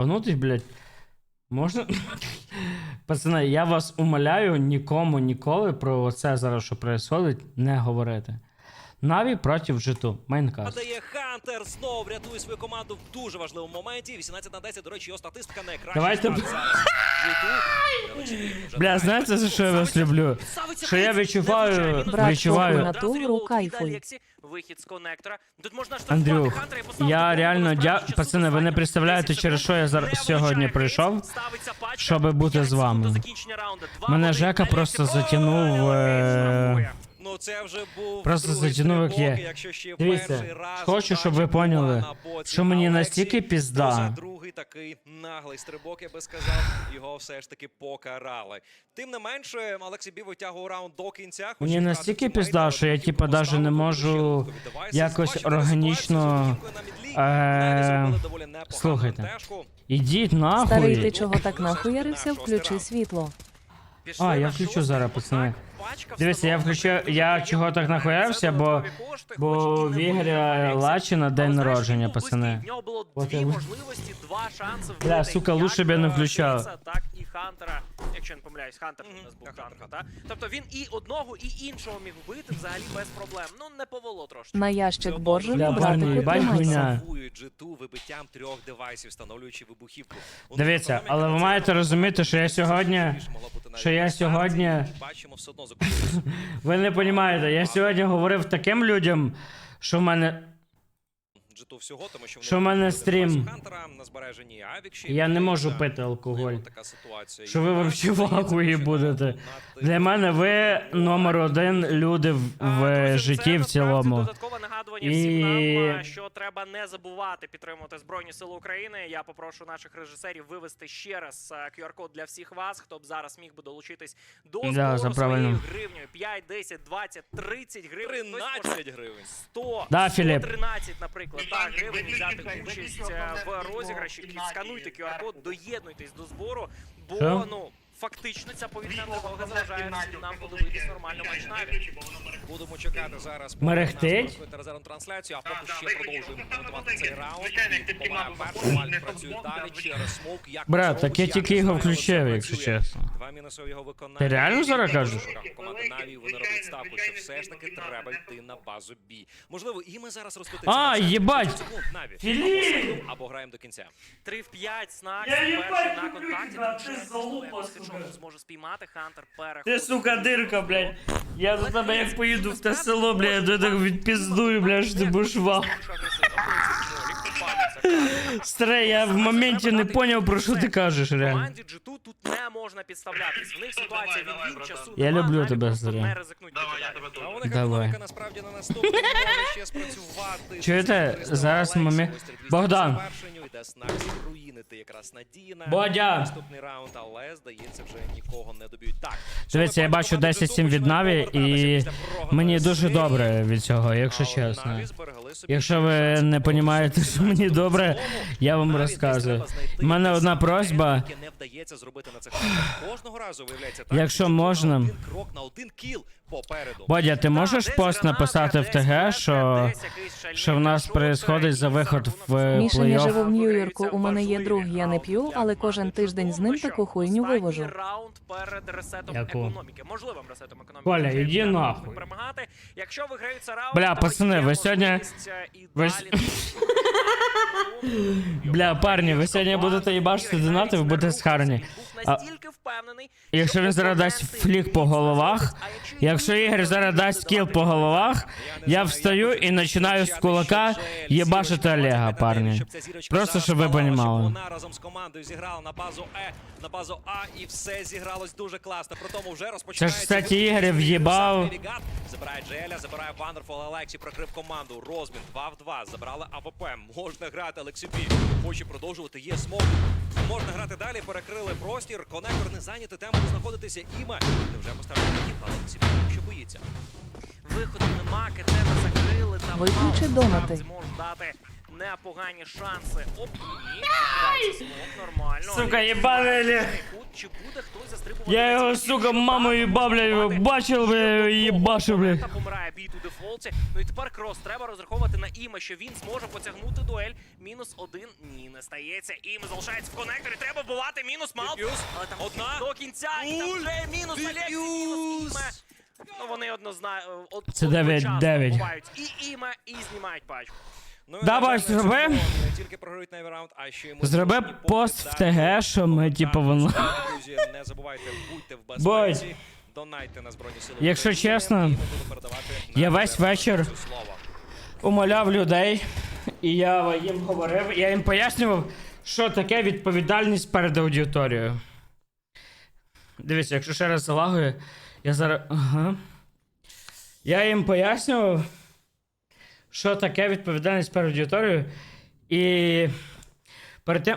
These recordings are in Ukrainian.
Панутись, блядь. Можна. Пацани, я вас умоляю нікому ніколи про це зараз, що происходить, не говорити. Наві проти G2. Майнкаст. Дає Хантер знов рятує свою команду в дуже важливому моменті. 18 на 10, до речі, його статистика найкраща. Давайте Старт б- зараз. G2. Величезний вже Бля, знаєте, за що я вас люблю? Що я відчуваю-. Відчуваю-. Вихід з коннектора. Тут можна Андрюх, я реально дя... Пацани, ви не представляєте, через що я зараз сьогодні прийшов. Щоб бути з вами. Мене. Жека просто затягнув, е. Ну це вже був Просто стрибок, є. якщо ще Дивіться, перший раз хочу, щоб ви поняли, що мені Алексі, настільки пізда. за другий такий наглий стрибок, я би сказав, його все ж таки покарали. Тим не менше, Олексій Бій витягував раунд до кінця. Мені настільки пізда, що я, типа, даже не можу якось органічно, е, слухайте. Ідіть Старий, ти нахуй. чого так нахуярився? Включи світло. А, я включу зараз, пацани. Дивіться, я включу- я чого так нахуявся, бо- Бо в Ігоря. Лачина день народження, пацани. В нього було От дві я- можливості, два шанси Бля, сука, лучше б я не е, включав. Так і Хантера, якщо не помиляюсь, Хантер у нас був Хантер, Хантер, так? Тобто він і одного, і іншого міг вбити взагалі без проблем. Ну, не повело трошки. На ящик боржу, хуйня. Вибиттям трьох девайсів, встановлюючи вибухівку. Дивіться, але ви маєте розуміти, що я сьогодні- що я сьогодні- Бачимо все одно закупили Ви не розумієте, я сьогодні говорив таким людям, що в мене. G2 всього, тому що Що в мене стрім? на збереженні Авік ще Я не можу пити алкоголь. Така ситуація. Що ви вообще в ахуї будете. Для мене ви номер один люди в, в житті в цілому. Додаткове нагадування І- всім нам, що треба не забувати підтримувати Збройні Сили України. Я попрошу наших режисерів вивести ще раз а, QR-код для всіх вас, хто б зараз міг би долучитись до Да, збору правильно. гривнею. 5, 10, 20, 30 гривень. Хтось 13 гривень. 100, Да, Філіп. 113, наприклад, так, гривень взяти участь е, в розіграші. Скануйте QR-код, доєднуйтесь до збору, бо Що? ну фактично ця повітряна тривога заважає всім нам подивитись нормально матч навіть. мерехтить. Будемо чекати зараз. Мерехтить? резервну трансляцію, а поки ще продовжуємо коментувати цей раунд. кімнату перший, Мальт працює далі через смок. Як Брат, так я тільки його включив, якщо чесно. Два мінуси в його виконанні. Ти реально зараз кажеш? Команда Наві, вони роблять ставку, що все ж таки треба йти на базу Бі. Можливо, і ми зараз А, розкотимося. єбать! Наві. Філіп! Або граємо до кінця. 3 в 5, снак, Я перший їбать на люблю контакті. Тут ти залупа, сука. Хеджон зможе спіймати, Хантер переходить. Ти, сука, дирка, блядь. Я за тебе як поїду в те село, блядь, я так відпіздую, блядь, що ти будеш вах. Старе, я в моменті не поняв, про що ти кажеш, реально. Команді G2 тут не можна підставлятись. В них ситуація давай, давай, часу Я люблю тебе, Зоря. не ризикнуть Давай, я тебе А у них Давай. економіка насправді на наступному може ще спрацювати. Чуєте, зараз момент- Богдан. руїнити якраз. Бодя. Наступний раунд, але здається, вже нікого не доб'ють. Так. Дивіться, я бачу команда 10-7 від Наві, і мені дуже добре від цього, якщо чесно. Якщо ви не розумієте, що мені фінал. Добре, я вам розказую. У мене одна просьба. не вдається зробити на цих. Кожного разу виявляється так. Якщо можна. один крок на один кіл попереду. Бодя, ти можеш пост написати в ТГ, що, що в нас происходить за виход в. Міша, я живу в Нью-Йорку, у мене є друг, я не раунд п'ю, але кожен тиждень з ним таку хуйню вивожу. раунд перед ресетом економіки. Можливим ресетом економіки. Коля, іди нахуй. Перемагати. Якщо виграються раунд, Бля, пацани, ви сьогодні- е, ви Бля, парні, ви сьогодні будете їбачити донати, ви будете схарні. Настільки впевнений, Якщо він зараз дасть флік по головах, якщо Ігор зараз дасть кіл по головах, я встаю і починаю з кулака єбашити Олега, парні. Просто щоб ви понімали. Вона разом з командою зіграла на базу Е, на базу А, і все зігралось дуже класно. При тому вже розпочинається... кстати, Ігор в'їбав. Забирає Джеля, забирає Вандерфул Алексі, прокрив команду. Розмін 2 в 2. Забрали АВП. Можна грати Алексібі. Хоче продовжувати. Є смок. Можна грати далі. Перекрили простір. Конектор не зайняти Там знаходитися Іма. ти вже поставити хіп, але що боїться. Виходу нема, кетена закрили. та Виключи донати. Непогані шанси. Оп, ні. Нормально. Сука, єбаний. Чи буде хтось застрибувати? Я його, сука, мамою баблею бачив би Ще і одного бачив помирає бій у дефолті. Ну і тепер крос треба розраховувати на іме, що він зможе потягнути дуель. Мінус один ні, не стається. Іме залишається в конекторі. Треба вбивати. Мінус мал. Але там Одна. до кінця. І там вже мінус на лекції, мінус іме. Ну вони однозначно. Од, Це 9-9. вбивають І іме, і знімають пачку. Ну, Давай, зроби. Зроби пост в ТГ, що ми, типу, воно- не забувайте, будьте в безпеці. Донайте на Збройні Сили Якщо чесно, я весь вечір умоляв людей, і я їм говорив, я їм пояснював, що таке відповідальність перед аудиторією. Дивіться, якщо ще раз залагує, я зараз. Ага. Я їм пояснював, що таке відповідальність перед аудиторією. І перед тим.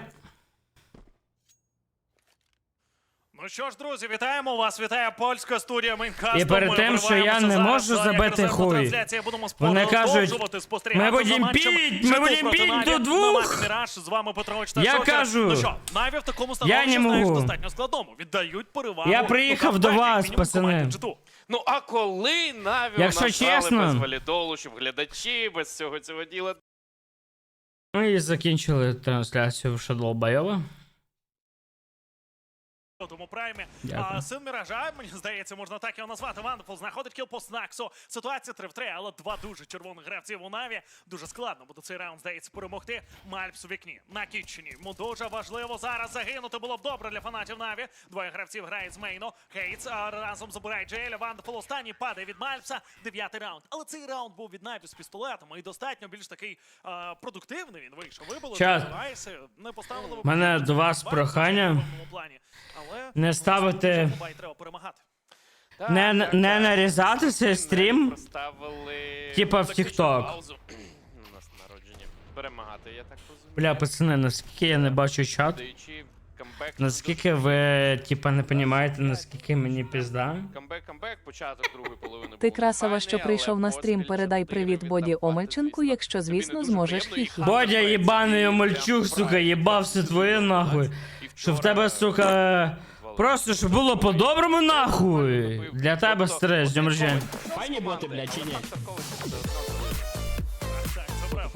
Ну що ж, друзі, вітаємо вас. Вітає польська студія Майнкасту. І перед тим, що я не можу забити хуй. Будемо Вони кажуть, «Ми за будем матчем піть, ми Житу будем проти піть до двох». Я Шокер. кажу. Ну що, Наві в такому Я не можу. достатньо складному. Віддають перевагу. Я приїхав до вас, пацани. Ну а коли Наві Якщо нас чесно- без валідолу, щоб глядачі без всього цього діла. Ну і закінчили трансляцію в Shadow Байова. У тому праймі. А, син Міража, мені здається, можна так його назвати. Вандерфул знаходить кіл по Снаксу. Ситуація 3 в 3, але два дуже червоних гравців у Наві. Дуже складно буде цей раунд, здається, перемогти. Мальпс у вікні на Кітчені. Йому дуже важливо зараз загинути. Було б добре для фанатів Наві. Двоє гравців грають з Мейно. Хейтс разом забирає Джеля. Вандерфул останній падає від Мальпса. Дев'ятий раунд. Але цей раунд був від Наві з пістолетом і достатньо більш такий а, продуктивний. Він вийшов. Вибили девайси, не поставили. Мене до вас прохання. Але не ставити- треба перемагати. Так, Не, не нарізати цей стрім. Типа в TikTok. Перемагати, я так розумію. Бля, пацани, наскільки я не бачу чат, наскільки ви, типа, не розумієте, наскільки мені пізда. Камбек, камбек, початок другої половини. Ти красава, що прийшов на стрім. Передай привіт Боді Омельченку, якщо, звісно, зможеш хі-хі. Бодя, і омельчук, сука, їбався твою нахуй. І Що в тебе, сука, просто щоб було по-доброму нахуй. Для тебе стрес, днем рождення. Файні боти, блядь, чи ні? Так, забрав.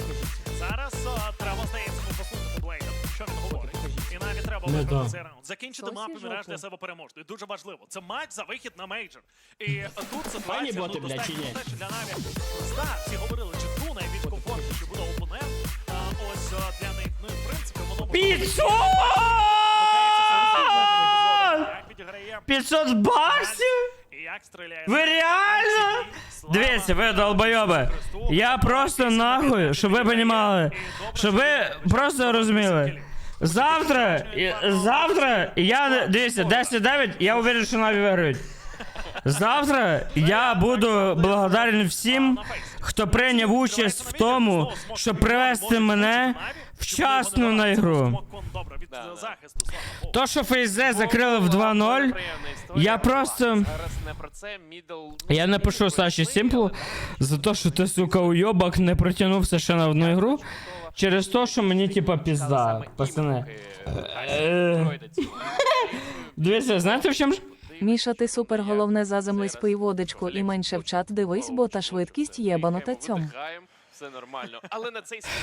Зараз а, треба, здається, послухати Блейда, що він говорить. І навіть треба Не виграти да. цей раунд. Закінчити мапу жопу. для себе переможною. Дуже важливо. Це матч за вихід на мейджор. І тут ситуація ну, боти, блядь, достатньо чи ні? для Наві проста. Всі говорили, чи ту найбільш комфортно, що буде опонент. А, ось а, для них, ну і в принципі, воно може бути. 500 баксів? Ви реально? Дивіться, ви долбойоби. Я просто нахуй, щоб ви понімали, щоб ви просто розуміли. Завтра, завтра, я, дивіться, 10-9, я уверен, що Наві виграють. Завтра я буду благодарен всім, хто прийняв участь в тому, щоб привести мене вчасно на ігру. Добре, від Да, да. захисту, слава Богу. То, що фейзе закрили в 2-0, я просто- Зараз не про це, мідл... Я напишу Саші Сімплу за те, що ти, сука, уйобок не протягнувся ще на одну ігру. Через те, що мені, типа, пізда, пацани. Е. Дивіться, знаєте в чому ж? Міша, ти супер головне заземлись пий водичку і менше в чат дивись, бо та швидкість єбанута цьом. Видихаємо, Все нормально. Але на цей світ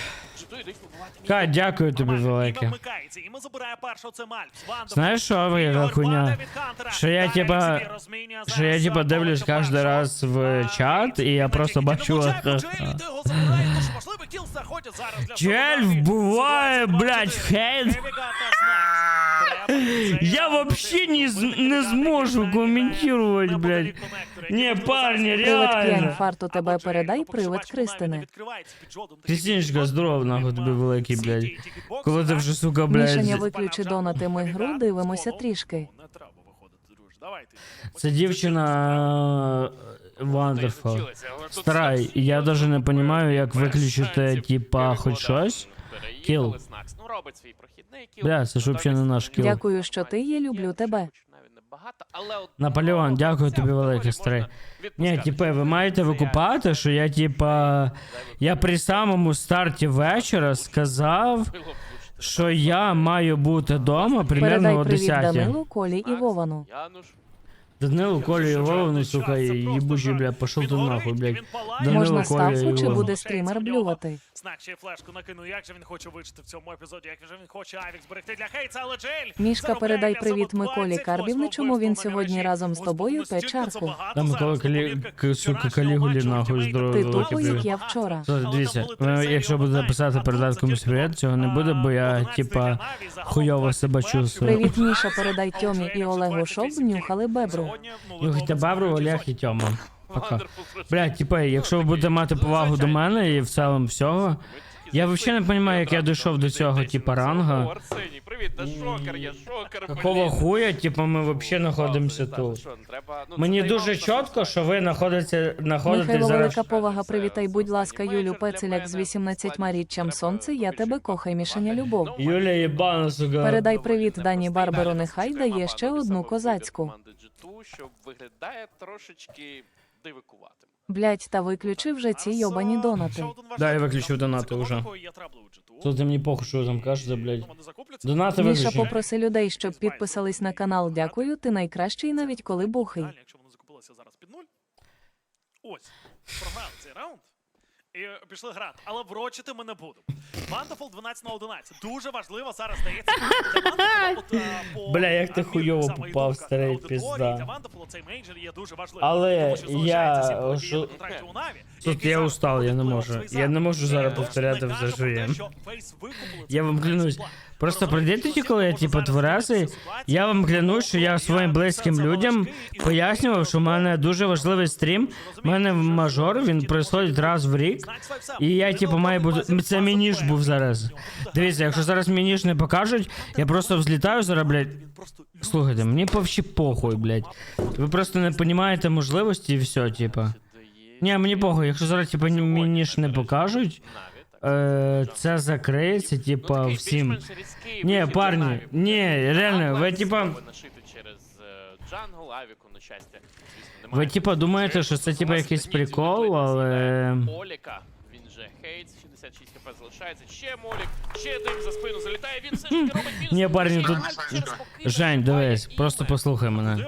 йдуть Кай, дякую тобі велике. Вмикається, забирає першого, це Мальпс. Знаєш що, ви хуйня? Що я, типа, Що я, типа, дивлюсь кожен раз в чат, і я просто бачу. забирає, Наві. вбиває, блядь, хейт. Я вообще не, з- не зможу на блядь. Ні, який парні, Привид зараз фарту тебе передай, привид не Кристини. Відкривається під жодним таким Крістіночка, здоров, нахуй тобі великий, блядь. Коли ти вже, сука, Мішаня, блядь. виключи донатим ігру, дивимося трішки. Не треба виходити, друже. Давайте. Це дівчина Wonderful. Стара, я даже не понимаю, як виключити, типа, хоч щось. Кіл. Ну, робить свій прохідний кіл. Бля, це ж взагалі не наш кіл. Дякую, що ти є, люблю тебе. Наполеон, дякую тобі велике, старий. Ні, типи, ви маєте викупати, що я, типа, я при самому старті вечора сказав, що я маю бути вдома примерно Передай о привіт 10. Данилу, Колі і Вовану. Януш. Данилу, Колю і Вовну, сука, і їбучий, бля, пошел ти нахуй, блядь. Данило, Можна Коля ставку чи буде стрімер блювати? Знак ще й флешку накинув. Як же він хоче вижити в цьому епізоді? Як же він хоче Авік зберегти для Хейтса, але Джель Мішка, заробляє передай привіт Миколі 28 Карбівни, чому він сьогодні разом з тобою пече чарку. багато Микола Калі- К- сука, Калігулі, нахуй, здорово, Ти велике привіт. як я вчора. Дивіться, е, якщо буде писати передати комусь привіт, цього не буде, бо я, типа, хуйово себе 21. чувствую. Привіт, Міша, передай Тьомі і Олегу, щоб нюхали бебру. Ну, бабру, виходить Олег і Тьома. Пока. Блядь, типа, якщо ви будете мати повагу до мене і в цілому всього, я взагалі не розумію, як я дійшов до цього, типа, ранга. Арсеній, привіт, та шокер, я шокер. Какого блін. хуя, типа, ми взагалі знаходимося тут? що, треба- ну, Мені це дуже чітко, що ви знаходитеся, знаходитесь Михайло зараз. велика повага, привітай, будь ласка, Юлю Пецеляк з 18 річчям сонце, я тебе кохай, Мішаня любов. Юля єбана, сука. Передай привіт Дані Барберу, нехай дає ще одну козацьку. G2, що виглядає трошечки дивикуватим. Блять, та виключи вже ці йобані донати. Да, я виключив донати уже. команда, є трабли у G2. Тут ти мені похуй, що там кажеш, за блять. Донати Міша, попроси людей, щоб підписались на канал. Дякую, ти найкращий навіть коли бухий. Якщо воно закупилося зараз під нуль. Ось, програв цей раунд. І пішли грати. Але врочити ми не будемо. Вандефол 12 на 11. Дуже важливо зараз здається. по Бля, як ти хуйово попав, старий пізда. Для Вандефола цей мейджор є дуже важливим. Але я, що- Тут я устал, я не можу. Я не можу зараз Е, повторяти все, що є. Я вам клянусь. Просто прийдіть тоді, коли я типу тверезий. Я вам клянусь, що я своїм близьким людям пояснював, що в мене дуже важливий стрім. У мене мажор, він происходить раз в рік. І я, типу, маю бути. Це мій ніж був зараз. Дивіться, якщо зараз мені не покажуть, я просто взлітаю зараз, блядь. Слухайте, мені повші похуй, блядь. Ви просто не розумієте можливості і все, типа. Ні, мені похуй, якщо зараз, типа, ні- мені не покажуть, е, це закриється, типа, всім. Ні, парні, ні, реально, ви, типа. Джангл, авіку, на щастя. Звісно, немає. Ви типа думаєте, що це типа якийсь прикол, але. Оліка, він же Хейтс, 66 хп залишається. Ще Молік, ще дим за спину залітає. Він все ж таки робить мінус. Ні, парні, тут- Жень, дивись, просто послухай мене.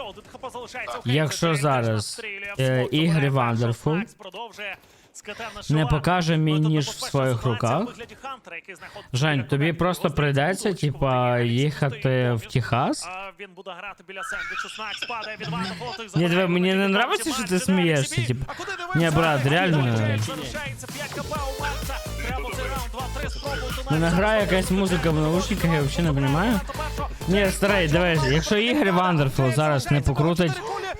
Якщо зараз, е, скатав на не покаже мій Ну, ніж в своїх руках. Жень, тобі просто прийдеться, типа, їхати в Техас. Він буде грати біля сендвічу. Снакс падає від Вандефола, той Ні, диви, мені не нравиться, що ти смієшся, типу. Ні, брат, реально. Залишається 5 хп у Мальца. Треба цей раунд 2-3 спробувати. У мене грає якась музика в наушниках, я взагалі не розумію. Ні, старий, дивись, якщо ігри Wonderful зараз не покрутить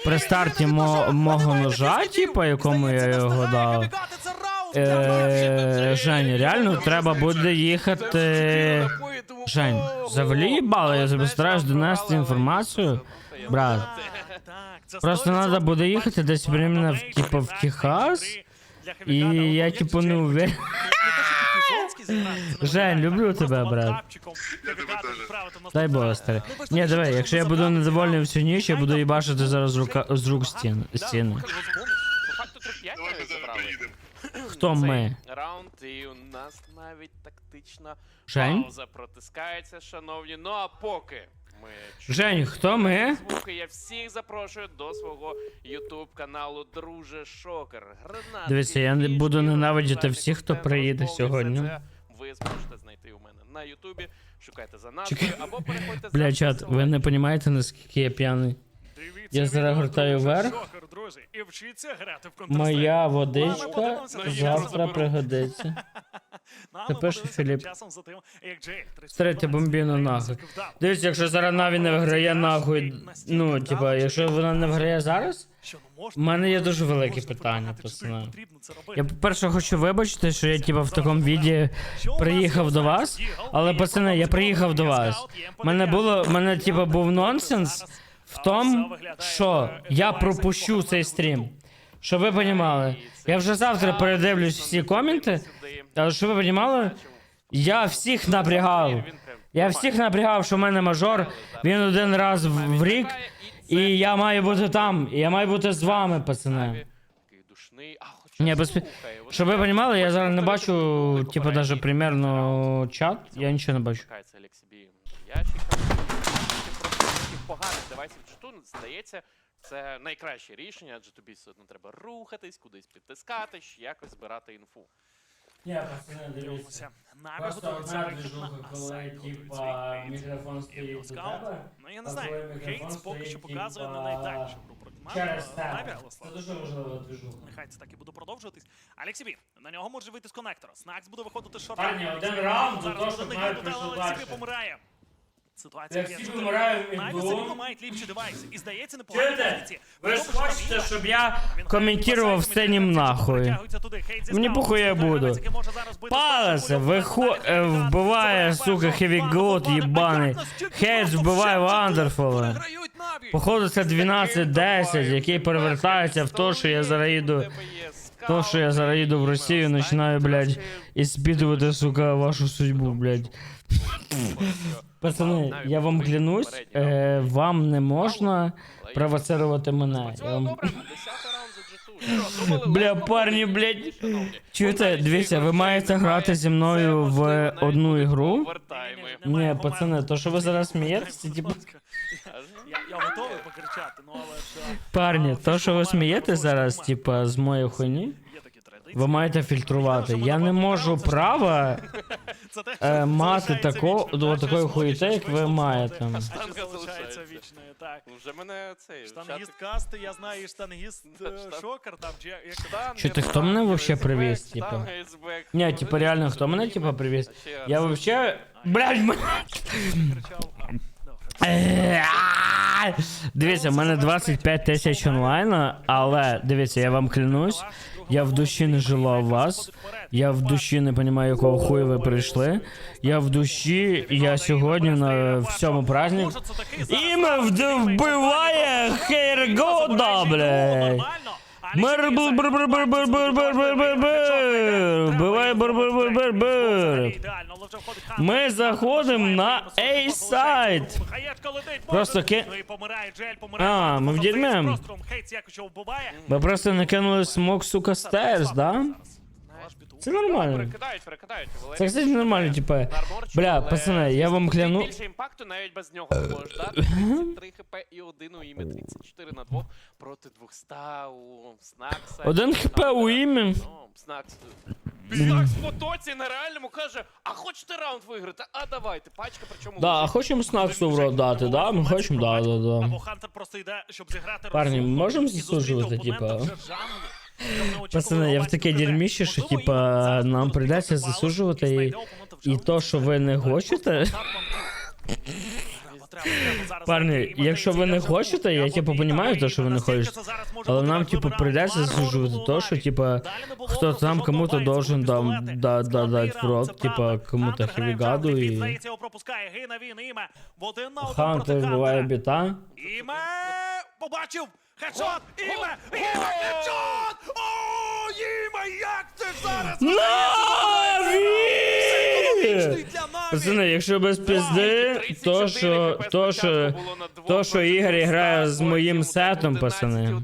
при старті мо- мого ножа, типа, якому я його дав. Е, Жень, реально треба буде їхати. Жень, завалі їбало, я тобі стараюсь донести інформацію. Брат, Просто надо буде їхати десь прямо в, типу, в Техас, і я, типу, не уверен. Жень, люблю тебе, брат. Дай Боже, старий. Ні, давай, якщо я буду недовольний всю ніч, я буду їбашити зараз рука з рук стін, стіни. По факту 3-5 навіть забрали. Хто ми? Раунд, і у нас навіть тактична Жень? пауза протискається, шановні. Ну а поки ми Жень, хто ми? звуки, я всіх запрошую до свого ютуб каналу Друже Шокер. Гранат. Дивіться, я не буду ненавидіти всіх, хто приїде сьогодні. Ви зможете знайти у мене на ютубі. Шукайте за назвою або переходьте Бля, за чат, ви не розумієте, наскільки я п'яний. Я зараз гортаю вверх. Моя водичка завтра пригодиться. А перший, Філіп. тим часом за тим, як Джей, 30 Старий, ти бомбіно нахуй. Дивіться, якщо зараз Наві не виграє нахуй. Ну, типа, якщо вона не виграє зараз, в мене є дуже велике питання, пацани. Я, по-перше, хочу вибачити, що я типа в такому віді у приїхав до вас, але пацани, я приїхав до вас. Мене було, мене типа був нонсенс в а, тому, що я пропущу цей стрім. Щоб ви понімали. Я вже завтра передивлюсь всі коменти, але щоб ви понімали, я всіх напрягав. Я всіх напрягав, що в мене мажор, він один раз в, рік, і я маю бути там, і я маю бути з вами, пацани. Ні, без... Щоб ви розуміли, я зараз не бачу, типу, даже примерно чат, я нічого не бачу поганий девайсів читу, здається, це найкраще рішення, адже тобі все одно треба рухатись, кудись підтискати, ще якось збирати інфу. Я не дивіться. Навіть готується рейджуха, коли типа мікрофон стоїть у тебе. Ну я не знаю, Хейтс поки що показує на найдальшу гру проти Наві, Це дуже важлива движуха. Нехай це так і буде продовжуватись. Алексібі, на нього може вийти з коннектора. Снакс буде виходити шорт. Пані, один раунд, за те, що мають прийшов далі. помирає. Ситуація є. Навіть Сабіно мають ліпші девайси. І здається, непогано позиції. Ви ж хочете, щоб я коментував синім нахуй. Мені похуй я буду. Палас вихо... вбиває, сука, Heavy God, єбаний. Хейдж вбиває Вандерфола. Походу це 12-10, який перевертається в то, що я зараїду... То, що я зараїду в Росію, починаю, блядь, іспитувати, сука, вашу судьбу, блядь. Пацани, я вам клянусь, е, вам не можна провоцирувати мене. Я вам... Добре, 10 раунд за джету. Що, думали, Бля, парні, блядь. Чуєте, дивіться, ви маєте грати зі мною в одну ігру? Ні, пацани, то що ви зараз смієтеся, Будь типу... Я, готовий покричати, ну але. Парні, то, що ви смієтесь зараз, типа, з моєї хуйні. Ви маєте фільтрувати. Я не можу права е, мати тако, до такої хуєте, як ви маєте. Штанга залишається вічною, так. Вже мене цей Штангіст касти, я знаю, і штангіст е, шокер там, чи як ти хто мене вообще привіз, типа? Ні, Ну, типа, реально, хто мене, типа, привіз? Я вообще... Блядь, мене... а! Дивіться, в мене 25 тисяч онлайн, але дивіться, я вам клянусь, я в душі не жила вас. Я в душі не розумію, якого хуя ви прийшли. Я в душі, я сьогодні на всьому зараз Іме вбиває Хейргода, блядь. Мер бр бр бр бр бр бр бр бр бр бр бр бр бр бр бр Ми заходимо на A-сайт. Просто ки- Ну. А, ми в дерьмі. Фейс простором. Хейтс якось його вбиває. Ви просто накинули смок, сука, стерс, да? Це нормально. Перекидають, перекидають. Валерій Це, кстати, нормально, типа. Бля, пацани, я вам кляну. Більше імпакту навіть без нього можеш дати. 33 хп і один у ім'я, 34 на 2 проти 200 у Снакса. Один хп у. Ну, Снакс. Снакс в потоці на реальному каже, а хочете раунд виграти? А давайте, пачка, причому Да, а лежить. хочемо снаксу в рот дати, да? Ми хочемо, да, да, да. Або Хантер просто йде, щоб зіграти Парні, можемо і зустріти засуджувати, опонента типа? вже в жанрі, щоб не очікували Пацани, я в таке КД. дерьміще, що, Можливо, типа, зараз нам буде прийдеться балу і- знайде опонента в І жанрі. то, що ви не хочете. Парні, якщо ви не хочете, я типу понімаю те, що ви не хочете. Але нам, типу, прийдеться заслужувати то, що типа хто там кому-то должен дам да да типу, в рот, типа кому-то хевігаду і. Хантер буває біта. Іме побачив! Хедшот! Іме! Іме! Хедшот! О, Іме, як ти зараз? Ну, Пацани, якщо без пізди, то що, то що, то, що Ігор грає з моїм сетом, пацани.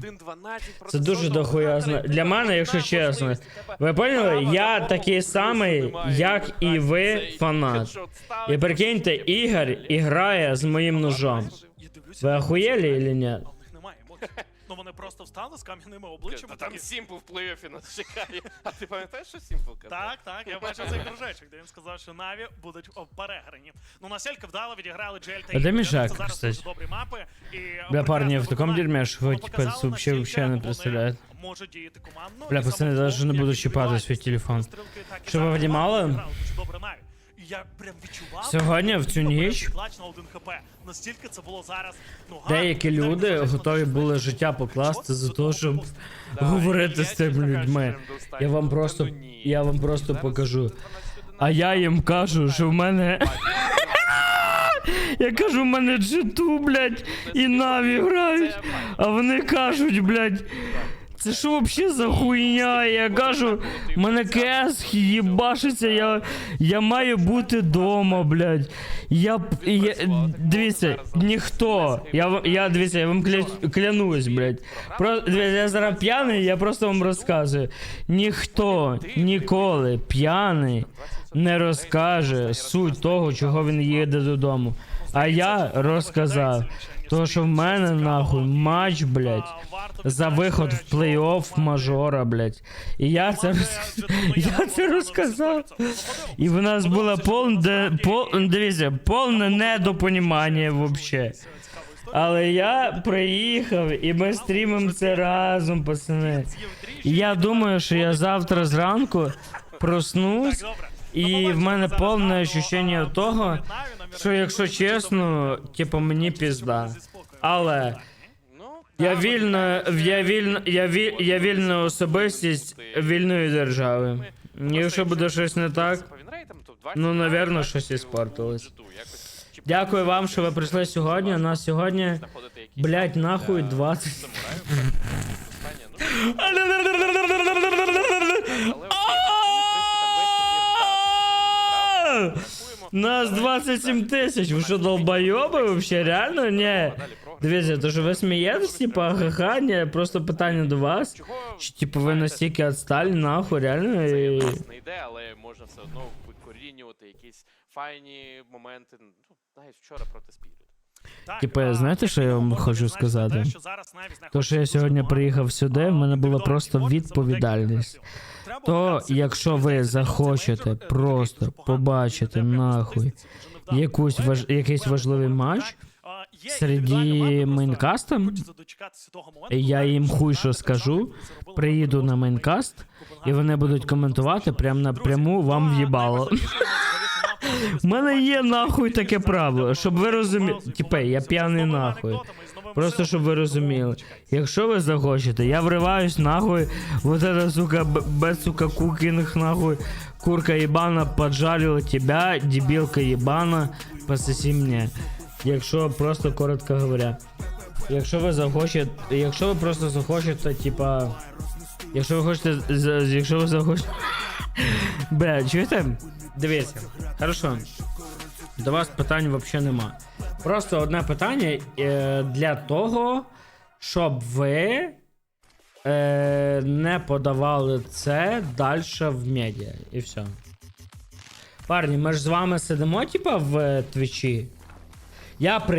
Це дуже дохуязно Для мене, якщо чесно. Ви поняли? Я такий самий, як і ви, фанат. І прикиньте, Ігор грає з моїм ножом. Ви охуєлі чи ні? Емоцій. Ну вони просто встали з кам'яними обличчями. Та там Сімпл в плей-оффі нас чекає. А ти пам'ятаєш, що Сімпл казав? Так, так, я бачив цей кружечок, де він сказав, що Наві будуть переграні. Ну, настільки вдало відіграли Джель та А де Мішак, Це зараз кстати? дуже добрі мапи. І Бля, парні, прекрасно в такому виконання. дерьмі, що ви, Вони типа, вообще- наскільки вообще не вони представляєте. Можуть діяти командно. Бля, і пацани, даже не головне, буду як чіпати свій телефон. стрілки, так і Що ви зараз грала дуже добре Наві. Я прям відчував. Сьогодні, в цю ніч, на 1 хп. Настільки це було зараз, ну, деякі люди готові були життя покласти за те, щоб говорити з я, цими людьми. Я вам просто, я вам просто покажу. А я їм кажу, що в мене. Я кажу, в мене джиту, блядь, і наві грають. А вони кажуть, блядь. Це що вообще за хуйня? Я кажу, мене КС їбашиться, я, я маю бути дома, блядь. Я, я дивіться, ніхто. Я, я дивіться, я вам кля, клянусь, блядь. Про, дивіться, я зараз п'яний, я просто вам розказую. Ніхто ніколи п'яний не розкаже суть того, чого він їде додому. А я розказав. То, що в мене нахуй матч, блядь, за виход в плей-офф мажора, блядь. І я це роз... я це розказав. І в нас було повне, дивіться, повне недопонімання вообще. Але я приїхав і ми стрімимо це разом, пацани. І я думаю, що я завтра зранку проснусь, і в мене повне ощущення того, що якщо чесно, типу мені пізда. Але Ну, я вільна, я вільна, я віль, я вільна особистість вільної держави. Якщо буде щось не так, По вінрейтам, то 20 ну, навірно, щось іспортилось. Дякую вам, що ви прийшли сьогодні. У нас сьогодні, блять, нахуй для 20. окей, Нас 27 тисяч. Ви що, долбойоби вообще? Реально? Ні. Дивіться, то що ви смієтесь, типа, ха-ха, ні, просто питання до вас. Чи типу ви настільки відсталі, нахуй, реально? це І... не йде, але можна все одно викорінювати якісь файні моменти. Ну, навіть вчора проти Спіріт. Типа, знаєте, що я вам хочу сказати? То, що я сьогодні приїхав сюди, в мене була просто відповідальність. То, якщо ви захочете просто побачити нахуй якусь важ... якийсь важливий матч, середі мейнкаста, я їм хуй що скажу, приїду на мейнкаст, і вони будуть коментувати прямо напряму вам в'їбало. У мене є нахуй таке право, щоб ви розуміли. Типа, я п'яний нахуй. Просто щоб ви розуміли. Якщо ви захочете, я вриваюсь нахуй, вот это, сука, без, сука, кукинг, нахуй, курка ебана поджарила тебя, дебилка ебана, пососи мне. Якщо просто коротко говоря. Якщо ви захочете, якщо ви просто захочете, типа, якщо ви хочете, якщо ви захочете, бля, чуєте? Дивіться, хорошо. До вас питань взагалі нема. Просто одне питання е, для того, щоб ви е, не подавали це далі в медіа. І все. Парні, ми ж з вами сидимо, типа, в твічі. Я приїхав.